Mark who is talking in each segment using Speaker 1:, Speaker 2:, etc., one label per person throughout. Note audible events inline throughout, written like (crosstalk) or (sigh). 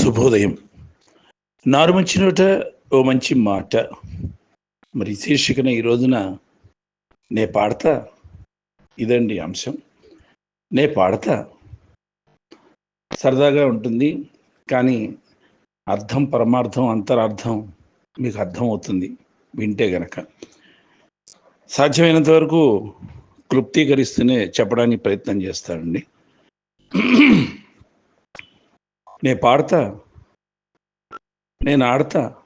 Speaker 1: శుభోదయం. నారు మంచినోట ఓ మంచి మాట. మరి శీర్షికన ఈ రోజున నే పాడతా? ఇదండి అంశం. నే పాడతా? సరదాగా ఉంటుంది కానీ అర్థం పరమార్థం అంతరార్థం మీకు అర్థం అవుతుంది వింటే గనక. సాధ్యమైనంత వరకు క్లుప్తీకరిస్తూనే చెప్పడానికి ప్రయత్నం చేస్తానండి. నేను పాడతా. నేను ఆడతా.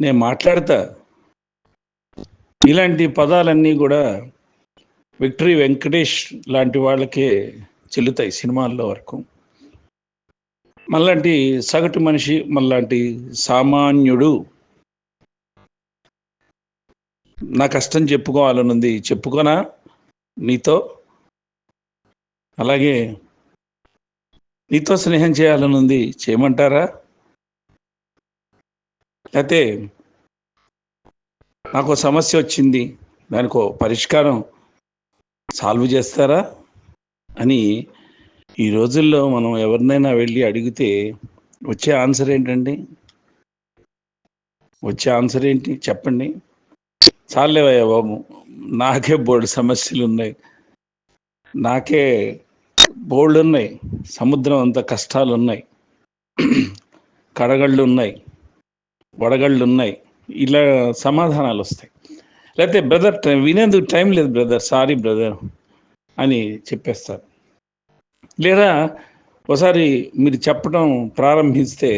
Speaker 1: నేను మాట్లాడతా. ఇలాంటి పదాలన్నీ కూడా విక్టరీ వెంకటేష్ లాంటి వాళ్ళకే చెల్లుతాయి సినిమాల్లో వరకు. మళ్ళాంటి సగటు మనిషి మళ్ళాంటి సామాన్యుడు. నా కష్టం చెప్పుకోవాలనుంది చెప్పుకోనా? నీతో? అలాగే నీతో స్నేహం చేయాలనుంది చేయమంటారా? లేకపోతే నాకు సమస్య వచ్చింది దానికి పరిష్కారం సాల్వ్ చేస్తారా? అని ఈ రోజుల్లో మనం ఎవరినైనా వెళ్ళి అడిగితే వచ్చే ఆన్సర్ ఏంటండి? వచ్చే ఆన్సర్ ఏంటి? చెప్పండి. చాలేవయ్యా బాబు నాకే బోర్డు సమస్యలు ఉన్నాయి నాకే బోళ్ళు ఉన్నాయి సముద్రం అంత కష్టాలు ఉన్నాయి కడగళ్ళు ఉన్నాయి వడగళ్ళు ఉన్నాయి ఇలా సమాధానాలు వస్తాయి లేకపోతే బ్రదర్ వినేందుకు టైం లేదు బ్రదర్ సారీ బ్రదర్ అని చెప్పేస్తారు. లేదా ఒకసారి మీరు చెప్పడం ప్రారంభిస్తే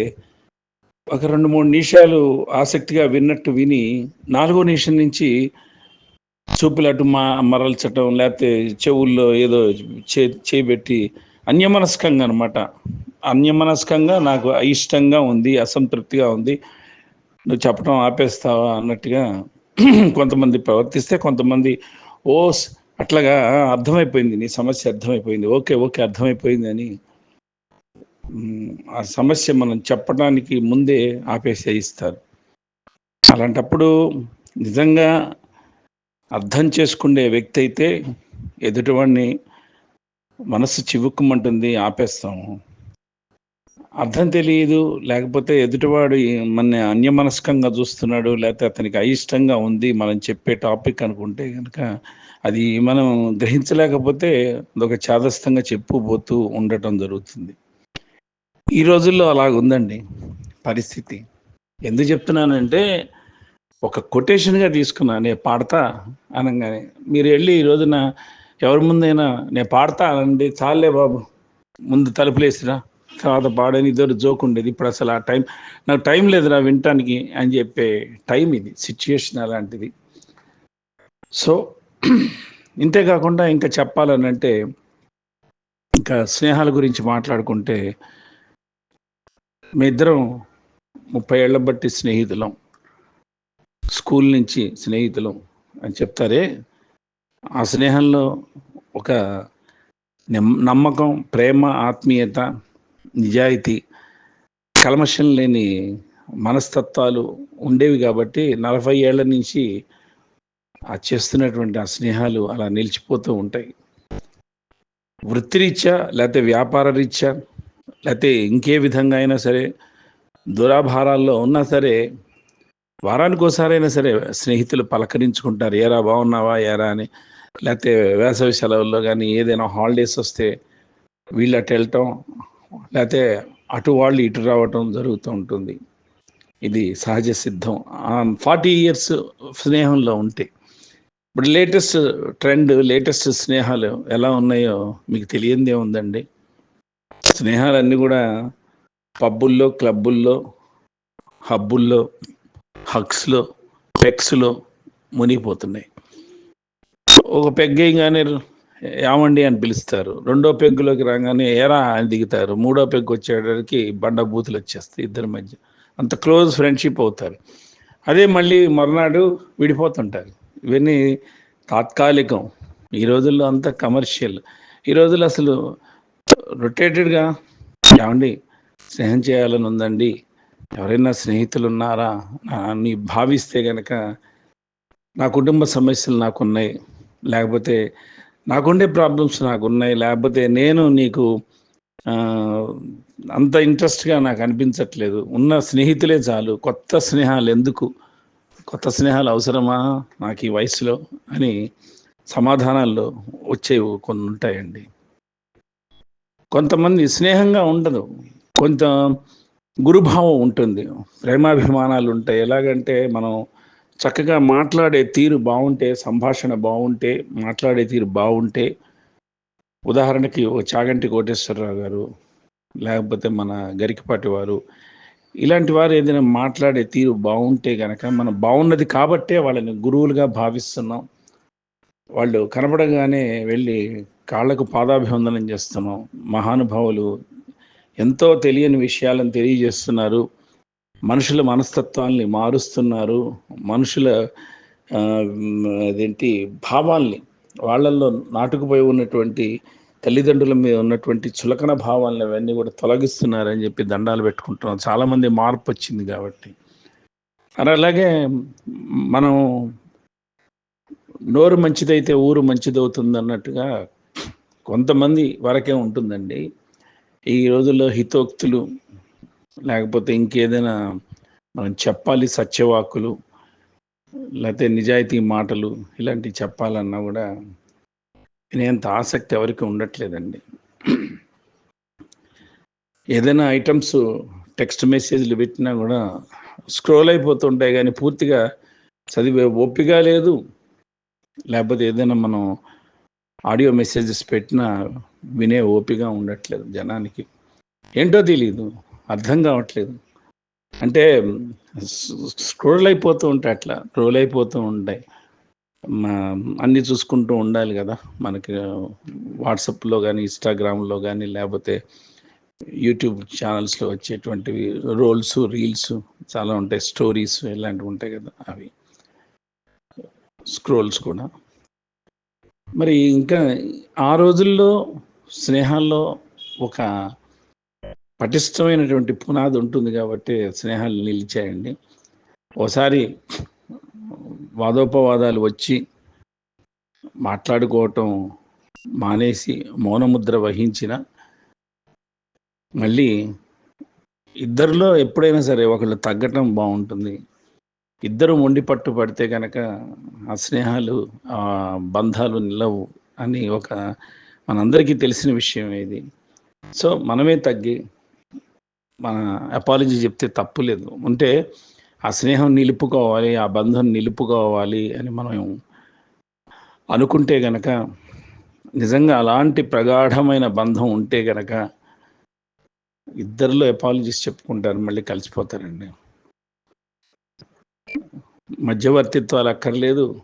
Speaker 1: ఒక రెండు మూడు నిమిషాలు ఆసక్తిగా విన్నట్టు విని నాలుగో నిమిషం నుంచి చూపులు అటు మా మరల్చటం లేకపోతే చెవుల్లో ఏదో చే చేపెట్టి అన్యమనస్కంగా అనమాట అన్యమనస్కంగా నాకు అయిష్టంగా ఉంది అసంతృప్తిగా ఉంది. నువ్వు చెప్పడం ఆపేస్తావా అన్నట్టుగా కొంతమంది ప్రవర్తిస్తే కొంతమంది ఓ అట్లాగా అర్థమైపోయింది నీ సమస్య అర్థమైపోయింది ఓకే ఓకే అర్థమైపోయింది అని. ఆ సమస్య మనం చెప్పడానికి ముందే ఆపేసేయిస్తారు. అలాంటప్పుడు నిజంగా అర్థం చేసుకునే వ్యక్తి అయితే ఎదుటివాడిని మనసు చివుక్కుమంటుంది ఆపేస్తాము. అర్థం తెలియదు లేకపోతే ఎదుటివాడు మన అన్యమనస్కంగా చూస్తున్నాడు లేకపోతే అతనికి అయిష్టంగా ఉంది మనం చెప్పే టాపిక్ అనుకుంటే కనుక అది మనం గ్రహించలేకపోతే అదొక చాదస్తంగా చెప్పుపోతూ ఉండటం జరుగుతుంది. ఈ రోజుల్లో అలాగుందండి పరిస్థితి. ఎందుకు చెప్తున్నానంటే ఒక కొటేషన్గా తీసుకున్నా నేను పాడతా అనగానే మీరు వెళ్ళి ఈ రోజున ఎవరి ముందైనా నేను పాడతా అనండి చాలే బాబు ముందు తలుపులేసిరా తర్వాత పాడని ఇద్దరు జోక్ ఉండేది ఇప్పుడు అసలు ఆ టైం నాకు టైం లేదురా వినటానికి అని చెప్పే టైం ఇది సిచ్యుయేషన్ అలాంటిది. సో ఇంతే కాకుండా ఇంకా చెప్పాలని అంటే ఇంకా స్నేహాల గురించి మాట్లాడుకుంటే మీ ఇద్దరం ముప్పై ఏళ్ళ బట్టి స్నేహితులం. స్కూల్ నుంచి స్నేహితులు అని చెప్తారే ఆ స్నేహంలో ఒక నమ్మకం ప్రేమ ఆత్మీయత నిజాయితీ కల్మషం లేని మనస్తత్వాలు ఉండేవి కాబట్టి నలభై ఏళ్ళ నుంచి ఆ చేస్తున్నటువంటి ఆ స్నేహాలు అలా నిలిచిపోతూ ఉంటాయి. వృత్తిరీత్యా లేకపోతే వ్యాపార రీత్యా లేకపోతే ఇంకే విధంగా అయినా సరే దురాభారాల్లో ఉన్నా సరే వారానికి ఒకసారైనా సరే స్నేహితులు పలకరించుకుంటారు ఏరా బాగున్నావా? ఏరా? అని. లేకపోతే వేసవి సెలవుల్లో కానీ ఏదైనా హాలిడేస్ వస్తే వీళ్ళు అటు వెళ్ళటం లేకపోతే అటు వాళ్ళు ఇటు రావటం జరుగుతూ ఉంటుంది. ఇది సహజ సిద్ధం. ఫార్టీ ఇయర్స్ స్నేహంలో ఉంటే. ఇప్పుడు లేటెస్ట్ ట్రెండ్ లేటెస్ట్ స్నేహాలు ఎలా ఉన్నాయో మీకు తెలియందే ఉందండి. స్నేహాలన్నీ కూడా పబ్బుల్లో క్లబ్బుల్లో హబ్బుల్లో హక్స్లో పెక్స్లో మునిగిపోతున్నాయి. ఒక పెగ్గేయగానే ఏమండి అని పిలుస్తారు. రెండో పెగ్గులోకి రాగానే ఎరా అని దిగుతారు. మూడో పెగ్గు వచ్చేటరికి బండ బూతులు వచ్చేస్తాయి ఇద్దరి మధ్య. అంత క్లోజ్ ఫ్రెండ్షిప్ అవుతారు. అదే మళ్ళీ మర్నాడు విడిపోతుంటారు. ఇవన్నీ తాత్కాలికం. ఈ రోజుల్లో అంత కమర్షియల్. ఈ రోజుల్లో అసలు రొటేటెడ్గా ఏమండి స్నేహం చేయాలని ఉందండి. ఎవరైనా స్నేహితులు ఉన్నారా అని భావిస్తే గనక నా కుటుంబ సమస్యలు నాకున్నాయి. లేకపోతే నాకుండే ప్రాబ్లమ్స్ నాకున్నాయి. లేకపోతే నేను నీకు అంత ఇంట్రెస్ట్గా నాకు అనిపించట్లేదు. ఉన్న స్నేహితులే చాలు. కొత్త స్నేహాలు ఎందుకు? కొత్త స్నేహాలు అవసరమా? నాకు ఈ వయసులో అని సమాధానాల్లో వచ్చేవి కొన్ని ఉంటాయండి. కొంతమంది స్నేహంగా ఉండదు కొంత గురుభావం ఉంటుంది. ప్రేమాభిమానాలు ఉంటాయి. ఎలాగంటే మనం చక్కగా మాట్లాడే తీరు బాగుంటే సంభాషణ బాగుంటే మాట్లాడే తీరు బాగుంటే ఉదాహరణకి ఓ చాగంటి కోటేశ్వరరావు గారు లేకపోతే మన గరికపాటి వారు ఇలాంటి వారు ఏదైనా మాట్లాడే తీరు బాగుంటే కనుక మనం బాగున్నది కాబట్టే వాళ్ళని గురువులుగా భావిస్తున్నాం. వాళ్ళు కనపడగానే వెళ్ళి కాళ్ళకు పాదాభివందనం చేస్తున్నాం. మహానుభావులు ఎంతో తెలియని విషయాలను తెలియజేస్తున్నారు. మనుషుల మనస్తత్వాల్ని మారుస్తున్నారు. మనుషుల అదేంటి భావాల్ని వాళ్ళల్లో నాటుకుపోయి ఉన్నటువంటి తల్లిదండ్రుల మీద ఉన్నటువంటి చులకన భావాలను అవన్నీ కూడా తొలగిస్తున్నారని చెప్పి దండాలు పెట్టుకుంటున్నాం చాలామంది మార్పు వచ్చింది కాబట్టి. మరి అలాగే మనం నోరు మంచిదైతే ఊరు మంచిదవుతుంది అన్నట్టుగా కొంతమంది వరకే ఉంటుందండి. ఈ రోజుల్లో హితోక్తులు లేకపోతే ఇంకేదైనా మనం చెప్పాలి సత్యవాకులు లేకపోతే నిజాయితీ మాటలు ఇలాంటివి చెప్పాలన్నా కూడా వినేంత ఆసక్తి ఎవరికి ఉండట్లేదండి. ఏదైనా ఐటమ్స్ టెక్స్ట్ మెసేజ్లు పెట్టినా కూడా స్క్రోల్ అయిపోతుంటాయి కానీ పూర్తిగా చదివే ఓపిక లేదు. లేకపోతే ఏదైనా మనం ఆడియో మెసేజెస్ పెట్టినా వినే ఓపిక ఉండట్లేదు జనానికి. ఏంటో తెలియదు అర్థం కావట్లేదు. అంటే స్క్రోల్ అయిపోతూ ఉంటాయి అట్లా రోల్ అయిపోతూ ఉంటాయి. అన్నీ చూసుకుంటూ ఉండాలి కదా మనకి వాట్సాప్లో కానీ ఇన్స్టాగ్రామ్లో కానీ లేకపోతే యూట్యూబ్ ఛానల్స్లో వచ్చేటువంటివి రోల్స్ రీల్స్ చాలా ఉంటాయి స్టోరీస్ ఇలాంటివి ఉంటాయి కదా అవి. స్క్రోల్స్ కూడా. మరి ఇంకా ఆ రోజుల్లో స్నేహాల్లో ఒక పటిష్టమైనటువంటి పునాది ఉంటుంది కాబట్టి స్నేహాలు నిలిచాయండి. ఒకసారి వాదోపవాదాలు వచ్చి మాట్లాడుకోవటం మానేసి మౌనముద్ర వహించిన మళ్ళీ ఇద్దరిలో ఎప్పుడైనా సరే ఒకళ్ళు తగ్గటం బాగుంటుంది. ఇద్దరు మొండి పట్టు పడితే కనుక ఆ స్నేహాలు ఆ బంధాలు నిలవు అని ఒక మనందరికీ తెలిసిన విషయం ఇది. సో మనమే తగ్గి మన అపాలజీ చెప్తే తప్పు లేదు. ఉంటే ఆ స్నేహం నిలుపుకోవాలి ఆ బంధం నిలుపుకోవాలి అని మనం అనుకుంటే గనక నిజంగా అలాంటి ప్రగాఢమైన బంధం ఉంటే గనక ఇద్దరిలో ఎపాలజీస్ చెప్పుకుంటారు మళ్ళీ కలిసిపోతారండి. మధ్యవర్తిత్వాలు అక్కర్లేదు.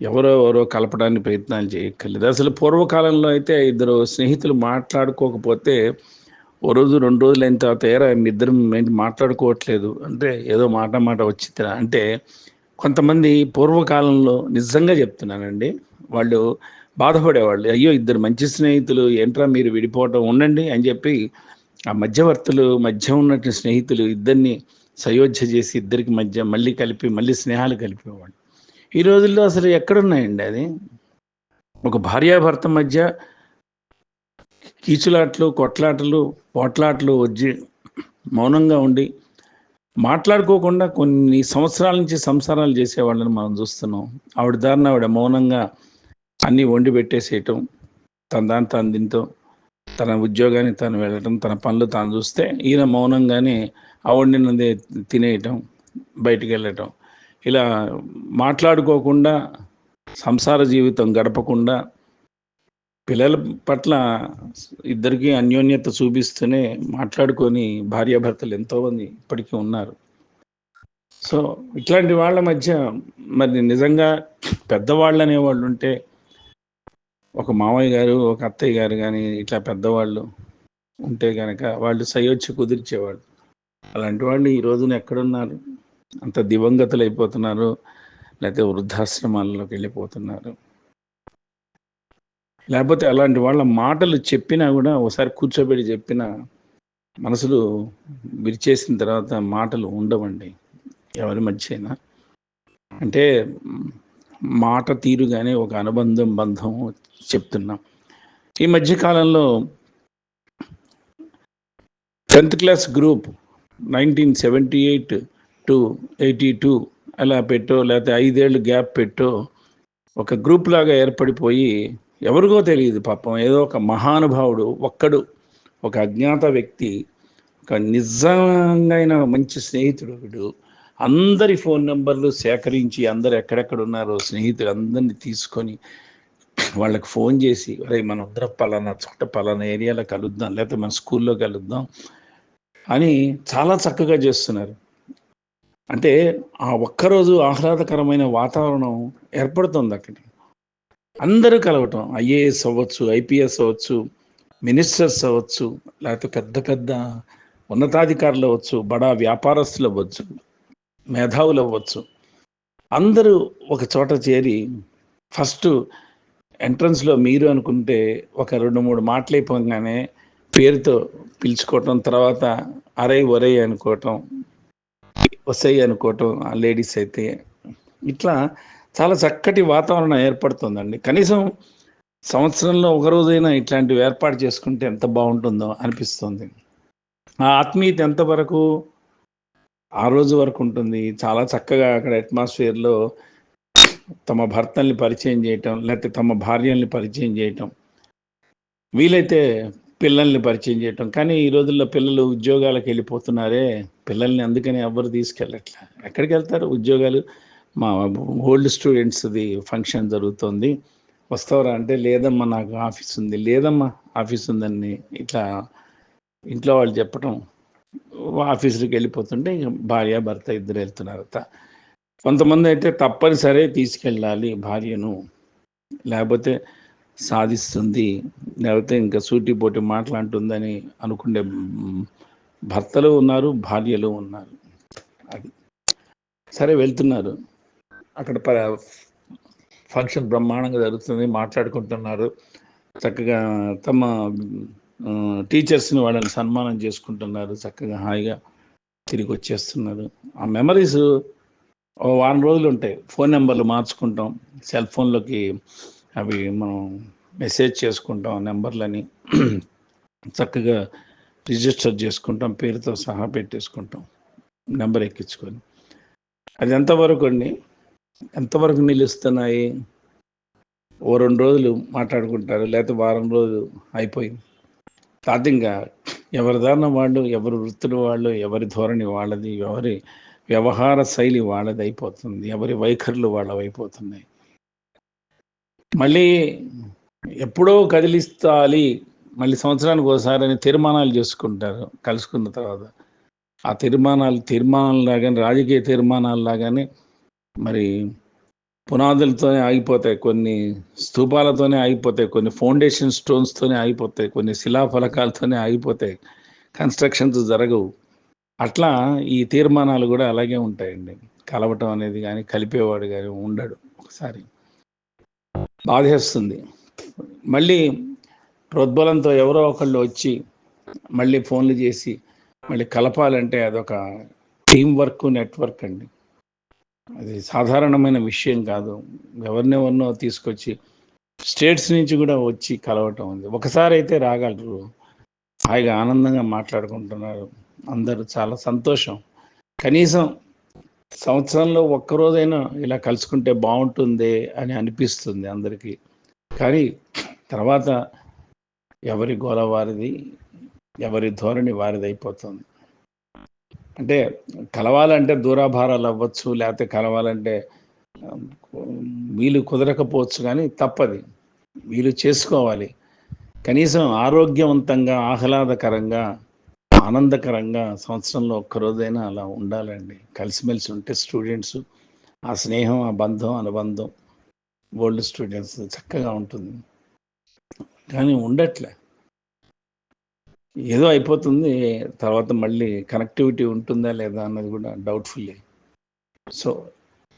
Speaker 1: ఎవరో ఎవరో కలపడానికి ప్రయత్నాలు చేయక్కర్లేదు. అసలు పూర్వకాలంలో అయితే ఇద్దరు స్నేహితులు మాట్లాడుకోకపోతే ఓ రోజు రెండు రోజులు అయిన తర్వాత ఏరా మీ ఇద్దరు మాట్లాడుకోవట్లేదు. అంటే ఏదో మాట మాట వచ్చిందిరా. అంటే కొంతమంది పూర్వకాలంలో నిజంగా చెప్తున్నానండి. వాళ్ళు బాధపడేవాళ్ళు అయ్యో ఇద్దరు మంచి స్నేహితులు ఏంట్రా మీరు విడిపోవటం ఉండండి అని చెప్పి ఆ మధ్యవర్తులు మధ్య ఉన్నట్టు స్నేహితులు ఇద్దరిని సయోధ్య చేసి ఇద్దరికి మధ్య మళ్ళీ కలిపి మళ్ళీ స్నేహాలు కలిపేవాళ్ళు. ఈ రోజుల్లో అసలు ఎక్కడున్నాయండి అది? ఒక భార్యాభర్త మధ్య కీచులాట్లు కొట్లాటలు పోట్లాటలు వచ్చి మౌనంగా ఉండి మాట్లాడుకోకుండా కొన్ని సంవత్సరాల నుంచి సంసారాలు చేసేవాళ్ళని మనం చూస్తున్నాం. ఆవిడ దారిన ఆవిడ మౌనంగా అన్నీ వండి పెట్టేసేయటం తన దాని తాను దీంతో తన ఉద్యోగాన్ని తను వెళ్ళటం తన పనులు తాను చూస్తే ఈయన మౌనంగానే ఆ వండినది తినేయటం బయటికి వెళ్ళటం. ఇలా మాట్లాడుకోకుండా సంసార జీవితం గడపకుండా పిల్లల పట్ల ఇద్దరికీ అన్యోన్యత చూపిస్తూనే మాట్లాడుకొని భార్యాభర్తలు ఎంతోమంది ఇప్పటికీ ఉన్నారు. సో ఇట్లాంటి వాళ్ళ మధ్య మరి నిజంగా పెద్దవాళ్ళు అనేవాళ్ళు ఉంటే ఒక మామయ్య గారు ఒక అత్తయ్య గారు కానీ ఇట్లా పెద్దవాళ్ళు ఉంటే కనుక వాళ్ళు సయోధ్య కుదిర్చేవాళ్ళు. అలాంటి వాళ్ళు ఈ రోజున ఎక్కడున్నారు? అంత దివంగతులు అయిపోతున్నారు లేకపోతే వృద్ధాశ్రమాల్లోకి వెళ్ళిపోతున్నారు. లేకపోతే అలాంటి వాళ్ళ మాటలు చెప్పినా కూడా ఒకసారి కూర్చోబెట్టి చెప్పిన మనసులు విరిచేసిన తర్వాత మాటలు ఉండవండి ఎవరి మధ్య అయినా అంటే మాట తీరుగానే ఒక అనుబంధం బంధం చెప్తున్నాం. ఈ మధ్యకాలంలో tenth class group nineteen seventy eight to eighty two అలా పెట్టో లేకపోతే ఐదేళ్ళు గ్యాప్ పెట్టో ఒక గ్రూప్ లాగా ఏర్పడిపోయి ఎవరికో తెలియదు పాపం ఏదో ఒక మహానుభావుడు ఒక్కడు ఒక అజ్ఞాత వ్యక్తి ఒక నిజంగా మంచి స్నేహితుడు వీడు. అందరి ఫోన్ నెంబర్లు సేకరించి అందరు ఎక్కడెక్కడ ఉన్నారో స్నేహితులు అందరినీ తీసుకొని వాళ్ళకి ఫోన్ చేసి అరే మన ఉద్దర పలానా చోట పలానా ఏరియాలో కలుద్దాం లేకపోతే మన స్కూల్లో కలుద్దాం అని చాలా చక్కగా చేస్తున్నారు. అంటే ఆ ఒక్కరోజు ఆహ్లాదకరమైన వాతావరణం ఏర్పడుతుంది అక్కడ అందరూ కలవటం ఐఏఎస్ అవ్వచ్చు ఐపీఎస్ అవ్వచ్చు మినిస్టర్స్ అవ్వచ్చు లేకపోతే పెద్ద పెద్ద ఉన్నతాధికారులు అవ్వచ్చు బడా వ్యాపారస్తులు అవ్వచ్చు మేధావులు అవ్వచ్చు. అందరూ ఒక చోట చేరి ఫస్ట్ ఎంట్రన్స్లో మీరు అనుకుంటే ఒక రెండు మూడు మాటలు అయిపోగానే పేరుతో పిలుచుకోవటం తర్వాత అరే ఒరే అనుకోవటం వస్తాయి అనుకోవటం ఆ లేడీస్ అయితే. ఇట్లా చాలా చక్కటి వాతావరణం ఏర్పడుతుందండి. కనీసం సంవత్సరంలో ఒకరోజైనా ఇట్లాంటివి ఏర్పాటు చేసుకుంటే ఎంత బాగుంటుందో అనిపిస్తుంది. ఆ ఆత్మీయత ఎంతవరకు ఆ రోజు వరకు ఉంటుంది. చాలా చక్కగా అక్కడ అట్మాస్ఫియర్లో తమ భర్తల్ని పరిచయం చేయటం లేకపోతే తమ భార్యల్ని పరిచయం చేయటం వీలైతే పిల్లల్ని పరిచయం చేయటం. కానీ ఈ రోజుల్లో పిల్లలు ఉద్యోగాలకు వెళ్ళిపోతున్నారే. పిల్లల్ని అందుకని ఎవ్వరు తీసుకెళ్ళట్లే. ఎక్కడికి వెళ్తారు ఉద్యోగాలు మా ఓల్డ్ స్టూడెంట్స్ది ఫంక్షన్ జరుగుతుంది. వస్తావరా అంటే లేదమ్మా నాకు ఆఫీస్ ఉంది లేదమ్మా ఆఫీస్ ఉందని ఇట్లా ఇంట్లో వాళ్ళు చెప్పటం. ఆఫీసుకి వెళ్ళిపోతుంటే భార్య భర్త ఇద్దరు వెళ్తున్నారట కొంతమంది అయితే తప్పనిసరి తీసుకెళ్ళాలి భార్యను. లేకపోతే సాధిస్తుంది. లేకపోతే ఇంకా సూటిపోటి మాట్లాడుతుందని అనుకునే భర్తలు ఉన్నారు భార్యలు ఉన్నారు. అది. సరే వెళ్తున్నారు. అక్కడ ప ఫంక్షన్ బ్రహ్మాండంగా జరుగుతుంది మాట్లాడుకుంటున్నారు. చక్కగా తమ టీచర్స్ని వాళ్ళని సన్మానం చేసుకుంటున్నారు. చక్కగా హాయిగా తిరిగి వచ్చేస్తున్నారు. ఆ మెమరీస్ ఓ వారం రోజులు ఉంటాయి. ఫోన్ నెంబర్లు మార్చుకుంటాం. సెల్ ఫోన్లోకి అవి మనం మెసేజ్ చేసుకుంటాం నెంబర్లని. చక్కగా రిజిస్టర్ చేసుకుంటాం పేరుతో సహా పెట్టేసుకుంటాం నెంబర్ ఎక్కించుకొని. అది ఎంతవరకు అండి? ఎంతవరకు నిలుస్తున్నాయి? ఓ రెండు రోజులు మాట్లాడుకుంటారు లేకపోతే వారం రోజులు అయిపోయింది. సాధ్యంగా ఎవరి దారిన వాళ్ళు ఎవరి వృత్తులు వాళ్ళు ఎవరి ధోరణి వాళ్ళది ఎవరి వ్యవహార శైలి వాళ్ళది అయిపోతుంది ఎవరి వైఖరులు వాళ్ళవి అయిపోతున్నాయి. మళ్ళీ ఎప్పుడో కదిలిస్తాలి మళ్ళీ సంవత్సరానికి ఒకసారి అని తీర్మానాలు చేసుకుంటారు. కలుసుకున్న తర్వాత. ఆ తీర్మానాలు తీర్మానాలు లాగానే రాజకీయ తీర్మానాలు లాగానే మరి పునాదులతోనే ఆగిపోతాయి. కొన్ని స్తూపాలతోనే ఆగిపోతాయి. కొన్ని ఫౌండేషన్ స్టోన్స్తోనే ఆగిపోతాయి. కొన్ని శిలాఫలకాలతోనే ఆగిపోతాయి. కన్స్ట్రక్షన్స్ జరగవు. అట్లా ఈ తీర్మానాలు కూడా అలాగే ఉంటాయండి. కలవటం అనేది కానీ కలిపేవాడు కానీ ఉండడు. ఒకసారి బాధేస్తుంది. మళ్ళీ ప్రోద్బలంతో ఎవరో ఒకళ్ళు వచ్చి మళ్ళీ ఫోన్లు చేసి మళ్ళీ కలపాలంటే అదొక టీం వర్క్ నెట్వర్క్ అండి. అది సాధారణమైన విషయం కాదు. ఎవరినెవరినో తీసుకొచ్చి స్టేట్స్ నుంచి కూడా వచ్చి కలవటం ఉంది. ఒకసారి అయితే రాగలరు. హాయిగా ఆనందంగా మాట్లాడుకుంటున్నారు. అందరూ చాలా సంతోషం. కనీసం సంవత్సరంలో ఒక్కరోజైనా ఇలా కలుసుకుంటే బాగుంటుంది అని అనిపిస్తుంది అందరికీ. కానీ తర్వాత ఎవరి గోల వారిది ఎవరి ధోరణి వారిది అయిపోతుంది అంటే కలవాలంటే దూరాభారాలు అవ్వచ్చు లేకపోతే కలవాలంటే వీలు కుదరకపోవచ్చు కానీ తప్పది. వీలు చేసుకోవాలి. కనీసం ఆరోగ్యవంతంగా ఆహ్లాదకరంగా ఆనందకరంగా సంవత్సరంలో ఒక్కరోజైనా అలా ఉండాలండి. కలిసిమెలిసి ఉంటే స్టూడెంట్స్ ఆ స్నేహం ఆ బంధం అనుబంధం ఓల్డ్ స్టూడెంట్స్ చక్కగా ఉంటుంది. కానీ ఉండట్లే. ఏదో అయిపోతుంది తర్వాత మళ్ళీ కనెక్టివిటీ ఉంటుందా లేదా అన్నది కూడా డౌట్ఫుల్లే. సో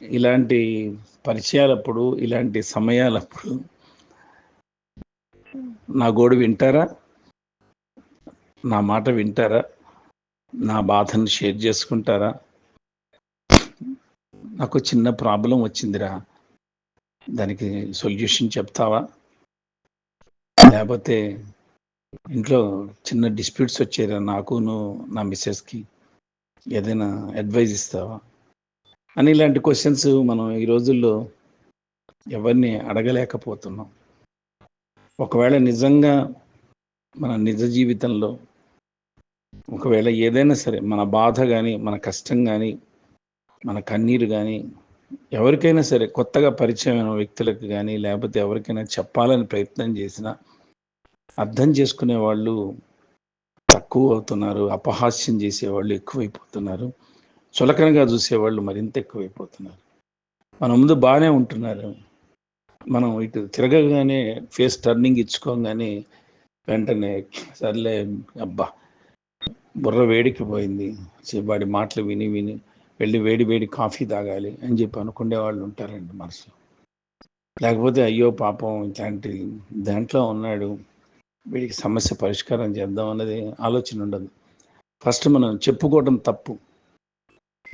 Speaker 1: ఇలాంటి పరిచయాలప్పుడు ఇలాంటి సమయాలప్పుడు నా గోడు వింటారా? నా మాట వింటారా? నా బాధను షేర్ చేసుకుంటారా? నాకు చిన్న ప్రాబ్లం వచ్చిందిరా. దానికి సొల్యూషన్ చెప్తావా? లేకపోతే ఇంట్లో చిన్న డిస్ప్యూట్స్ వచ్చేరా నాకును నా మిస్సెస్కి? ఏదైనా అడ్వైజ్ ఇస్తావా? అని ఇలాంటి క్వశ్చన్స్ మనం ఈ రోజుల్లో ఎవరిని అడగలేకపోతున్నాం. ఒకవేళ నిజంగా మన నిజ జీవితంలో ఒకవేళ ఏదైనా సరే మన బాధ కానీ మన కష్టం కానీ మన కన్నీరు కానీ ఎవరికైనా సరే కొత్తగా పరిచయమైన వ్యక్తులకు కానీ లేకపోతే ఎవరికైనా చెప్పాలని ప్రయత్నం చేసినా అర్థం చేసుకునే వాళ్ళు తక్కువ అవుతున్నారు అపహాస్యం చేసేవాళ్ళు ఎక్కువైపోతున్నారు చులకనగా చూసేవాళ్ళు మరింత ఎక్కువైపోతున్నారు. మన ముందు బాగానే ఉంటున్నారు. మనం ఇటు తిరగగానే ఫేస్ టర్నింగ్ ఇచ్చుకోగానే వెంటనే సర్లే అబ్బా బుర్ర వేడికి పోయింది. వాడి మాటలు విని విని వెళ్ళి వేడి వేడి కాఫీ తాగాలి అని చెప్పి అనుకునే వాళ్ళు ఉంటారండి మనసులో లేకపోతే అయ్యో పాపం ఇట్లాంటి దాంట్లో ఉన్నాడు వీడికి సమస్య పరిష్కారం చేద్దాం అన్నది ఆలోచన ఉండదు. ఫస్ట్ మనం చెప్పుకోవడం తప్పు.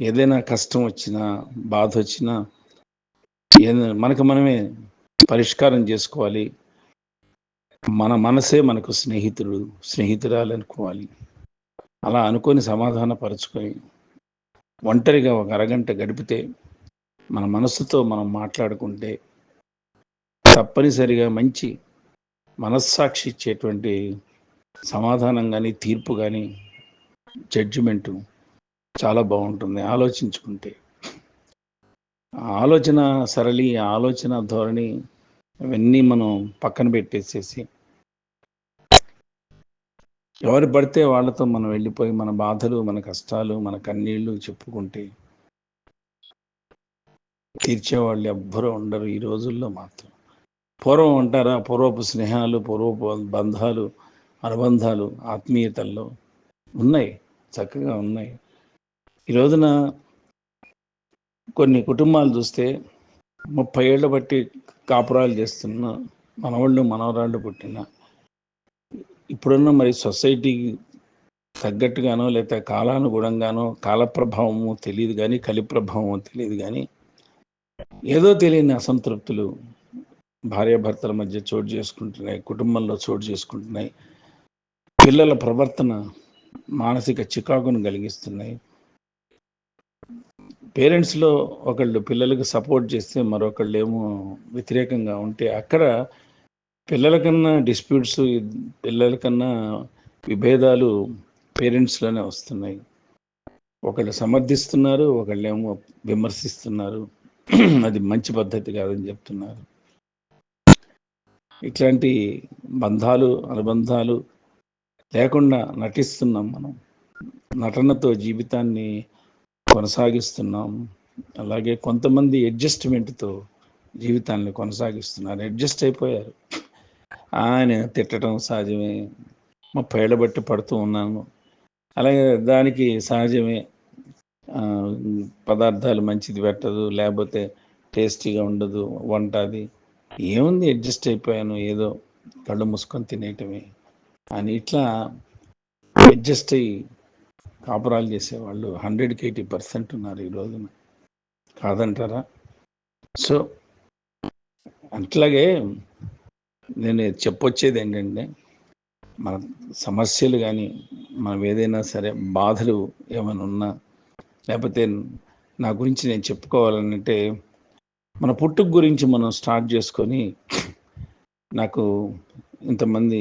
Speaker 1: ఏదైనా కష్టం వచ్చినా బాధ వచ్చినా ఏదైనా మనకు మనమే పరిష్కారం చేసుకోవాలి. మన మనసే మనకు స్నేహితుడు స్నేహితురాలు అనుకోవాలి అలా అనుకొని సమాధాన పరుచుకొని ఒంటరిగా ఒక అరగంట గడిపితే మన మనసుతో మనం మాట్లాడుకుంటే తప్పనిసరిగా మంచి మనస్సాక్షి ఇచ్చేటువంటి సమాధానం కానీ తీర్పు కానీ జడ్జిమెంటు చాలా బాగుంటుంది. ఆలోచించుకుంటే ఆలోచన సరళి ఆలోచన ధోరణి అవన్నీ మనం పక్కన పెట్టేసేసి ఎవరు పడితే వాళ్ళతో మనం వెళ్ళిపోయి మన బాధలు మన కష్టాలు మన కన్నీళ్ళు చెప్పుకుంటే తీర్చేవాళ్ళు ఎవ్వరూ ఉండరు ఈ రోజుల్లో మాత్రం. పూర్వం అంటారా పూర్వపు స్నేహాలు పూర్వపు బంధాలు అనుబంధాలు ఆత్మీయతల్లో ఉన్నాయి చక్కగా ఉన్నాయి. ఈ రోజున కొన్ని కుటుంబాలు చూస్తే ముప్పై ఏళ్ళ బట్టి కాపురాలు చేస్తున్న మనవాళ్ళు మనవరాళ్ళు పుట్టిన ఇప్పుడున్న మరి సొసైటీకి తగ్గట్టుగానో లేకపోతే కాలానుగుణంగానో కాలప్రభావము తెలియదు కానీ కలి ప్రభావము తెలియదు కానీ ఏదో తెలియని అసంతృప్తులు భార్యాభర్తల మధ్య చోటు చేసుకుంటున్నాయి కుటుంబంలో చోటు చేసుకుంటున్నాయి. పిల్లల ప్రవర్తన మానసిక చికాకును కలిగిస్తున్నాయి. పేరెంట్స్లో ఒకళ్ళు పిల్లలకు సపోర్ట్ చేస్తే మరొకళ్ళు ఏమో వ్యతిరేకంగా ఉంటే అక్కడ పిల్లల కన్నా డిస్ప్యూట్స్ పిల్లల కన్నా విభేదాలు పేరెంట్స్లోనే వస్తున్నాయి. ఒకళ్ళు సమర్థిస్తున్నారు ఒకళ్ళేమో విమర్శిస్తున్నారు. (clears throat) అది మంచి పద్ధతి కాదని చెప్తున్నారు. ఇట్లాంటి బంధాలు అనుబంధాలు లేకుండా నటిస్తున్నాం మనం. నటనతో జీవితాన్ని కొనసాగిస్తున్నాం. అలాగే కొంతమంది అడ్జస్ట్మెంట్తో జీవితాన్ని కొనసాగిస్తున్నారు. అడ్జస్ట్ అయిపోయారు. ఆయన తిట్టడం సహజమే. ముప్పై ఏళ్ళ బట్టి పడుతూ ఉన్నాను. అలాగే దానికి సహజమే. పదార్థాలు మంచిది పెట్టదు లేకపోతే టేస్టీగా ఉండదు వంట అది. ఏముంది అడ్జస్ట్ అయిపోయాను ఏదో కళ్ళు మూసుకొని తినేయటమే అని ఇట్లా అడ్జస్ట్ అయ్యి కాపురాలు చేసేవాళ్ళు. హండ్రెడ్కి ఎయిటీ పర్సెంట్ ఉన్నారు ఈ రోజున. కాదంటారా? సో అట్లాగే నేను చెప్పొచ్చేది ఏంటంటే మన సమస్యలు కానీ మనం ఏదైనా సరే బాధలు ఏమైనా ఉన్నా లేకపోతే నా గురించి నేను చెప్పుకోవాలంటే మన పుట్టుక గురించి మనం స్టార్ట్ చేసుకొని నాకు ఇంతమంది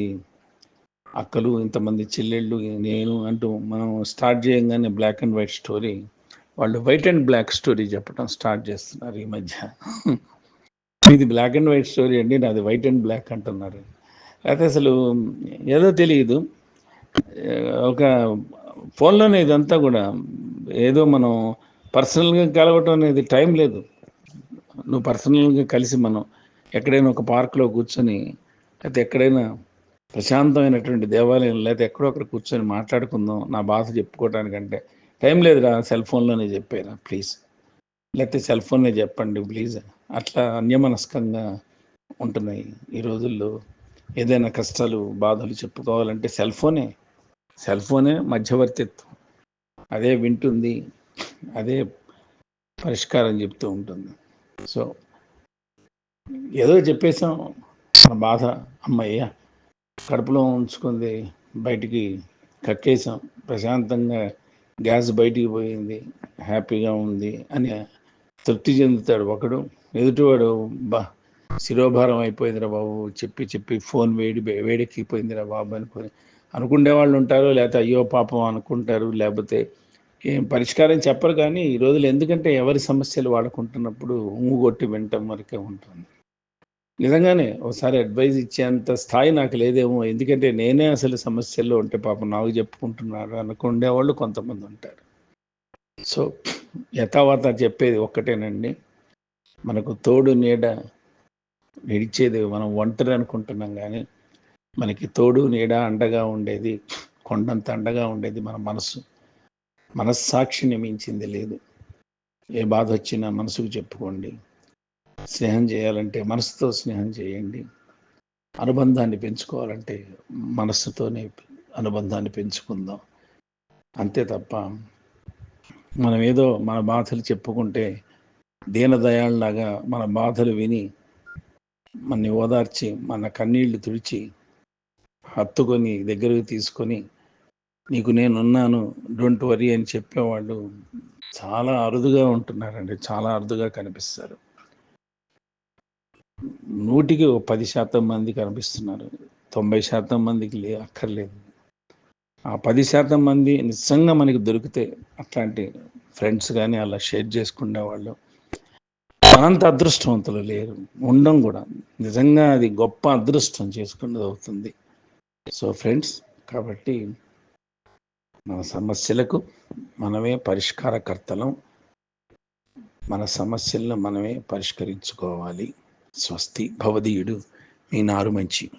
Speaker 1: అక్కలు ఇంతమంది చెల్లెళ్ళు నేను అంటూ మనం స్టార్ట్ చేయగానే బ్లాక్ అండ్ వైట్ స్టోరీ వాళ్ళు వైట్ అండ్ బ్లాక్ స్టోరీ చెప్పడం స్టార్ట్ చేస్తున్నారు ఈ మధ్య. ఇది బ్లాక్ అండ్ వైట్ స్టోరీ అండి నాది వైట్ అండ్ బ్లాక్ అంటున్నారు. అయితే అసలు ఏదో తెలియదు. ఒక ఫోన్లోనే ఇదంతా కూడా ఏదో మనం పర్సనల్గా కలవటం అనేది టైం లేదు. నువ్వు పర్సనల్గా కలిసి మనం ఎక్కడైనా ఒక పార్క్లో కూర్చొని లేకపోతే ఎక్కడైనా ప్రశాంతమైనటువంటి దేవాలయం లేకపోతే ఎక్కడో అక్కడ కూర్చొని మాట్లాడుకుందాం నా బాధ చెప్పుకోవడానికంటే టైం లేదురా సెల్ ఫోన్లోనే చెప్పారా ప్లీజ్. లేకపోతే సెల్ ఫోన్లో చెప్పండి ప్లీజ్. అట్లా అన్యమనస్కంగా ఉంటున్నాయి ఈ రోజుల్లో. ఏదైనా కష్టాలు బాధలు చెప్పుకోవాలంటే సెల్ ఫోనే. సెల్ ఫోనే మధ్యవర్తిత్వం. అదే వింటుంది అదే పరిష్కారం చెప్తూ ఉంటుంది. సో ఏదో చెప్పేసాం మన బాధ అమ్మయ్య కడుపులో ఉంచుకుంది బయటికి కక్కేసాం ప్రశాంతంగా గ్యాస్ బయటికి పోయింది హ్యాపీగా ఉంది అని తృప్తి చెందుతాడు ఒకడు. ఎదుటివాడు బా శిరోభారం అయిపోయిందిరా బాబు చెప్పి చెప్పి ఫోన్ వేడి వేడెక్కిపోయిందిరా బాబు అనుకుని అనుకునే వాళ్ళు ఉంటారు లేకపోతే అయ్యో పాపం అనుకుంటారు లేకపోతే ఏం పరిష్కారం చెప్పరు కానీ ఈ రోజులు ఎందుకంటే ఎవరి సమస్యలు వాడుకుంటున్నప్పుడు ఊగొట్టి వినటం వరకే ఉంటుంది. నిజంగానే ఒకసారి అడ్వైజ్ ఇచ్చేంత స్థాయి నాకు లేదేమో ఎందుకంటే నేనే అసలు సమస్యల్లో ఉంటే పాపం నాకు చెప్పుకుంటున్నారు అనుకునే వాళ్ళు కొంతమంది ఉంటారు. సో యథావాత చెప్పేది ఒక్కటేనండి. మనకు తోడు నీడ నిడిచేది మనం ఒంటరి అనుకుంటున్నాం కానీ మనకి తోడు నీడ అండగా ఉండేది కొండంత అండగా ఉండేది మన మనసు మనస్సాక్షిని మించింది లేదు. ఏ బాధ వచ్చినా మనసుకు చెప్పుకోండి. స్నేహం చేయాలంటే మనసుతో స్నేహం చేయండి. అనుబంధాన్ని పెంచుకోవాలంటే మనస్సుతోనే అనుబంధాన్ని పెంచుకుందాం. అంతే తప్ప మనం ఏదో మన బాధలు చెప్పుకుంటే దీనదయాళ్ళలాగా మన బాధలు విని మనని ఓదార్చి మన కన్నీళ్ళు తుడిచి హత్తుకొని దగ్గరకు తీసుకొని నీకు నేనున్నాను డోంట్ వరీ అని చెప్పేవాళ్ళు చాలా అరుదుగా ఉంటున్నారండి. చాలా అరుదుగా కనిపిస్తారు. నూటికి ఒక పది శాతం మంది కనిపిస్తున్నారు. తొంభై శాతం మందికి లే అక్కర్లేదు. ఆ పది శాతం మంది నిజంగా మనకి దొరికితే అట్లాంటి ఫ్రెండ్స్ కానీ అలా షేర్ చేసుకునే వాళ్ళు మనంత అదృష్టవంతులు లేరు. ఉండం కూడా. నిజంగా అది గొప్ప అదృష్టం చేసుకున్నది అవుతుంది. సో ఫ్రెండ్స్ కాబట్టి మన సమస్యలకు మనమే పరిష్కారకర్తలం. మన సమస్యలను మనమే పరిష్కరించుకోవాలి. స్వస్తి భవదీయుడు. మీ నారు మంచి.